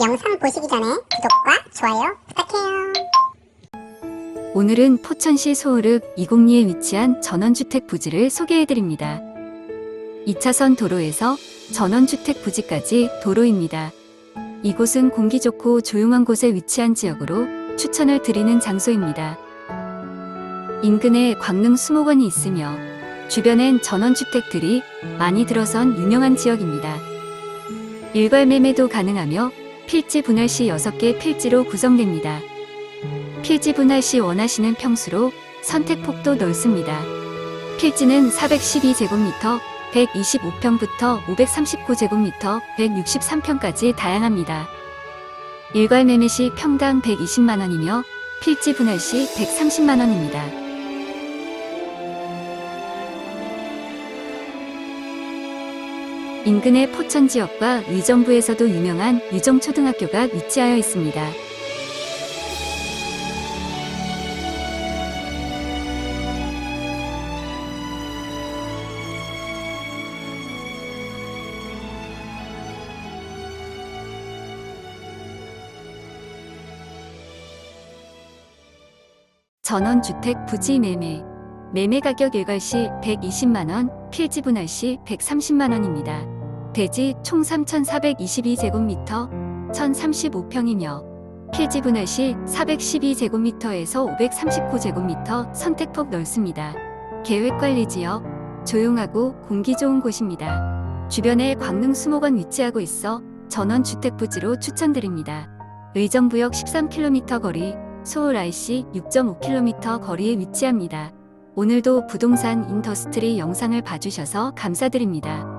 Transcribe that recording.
영상 보시기 전에 구독과 좋아요 부탁해요. 오늘은 포천시 소읍 이곡리에 위치한 전원주택 부지를 소개해드립니다. 2차선 도로에서 전원주택 부지까지 도로입니다. 이곳은 공기 좋고 조용한 곳에 위치한 지역으로 추천을 드리는 장소입니다. 인근에 광릉 수목원이 있으며 주변엔 전원주택들이 많이 들어선 유명한 지역입니다. 일괄 매매도 가능하며 필지 분할 시 6개 필지로 구성됩니다. 필지 분할 시 원하시는 평수로 선택 폭도 넓습니다. 필지는 412제곱미터, 125평부터 539제곱미터, 163평까지 다양합니다. 일괄 매매 시 평당 120만원이며 필지 분할 시 130만원입니다. 인근의 포천 지역과 의정부에서도 유명한 유정초등학교가 위치하여 있습니다. 전원주택 부지 매매. 매매 가격 일괄 시 120만원, 필지 분할 시 130만원입니다. 대지 총 3,422제곱미터, 1,035평이며, 필지 분할 시 412제곱미터에서 539제곱미터 선택폭 넓습니다. 계획관리 지역, 조용하고 공기 좋은 곳입니다. 주변에 광릉 수목원 위치하고 있어 전원 주택 부지로 추천드립니다. 의정부역 13km 거리, 서울 IC 6.5km 거리에 위치합니다. 오늘도 부동산 인더스트리 영상을 봐주셔서 감사드립니다.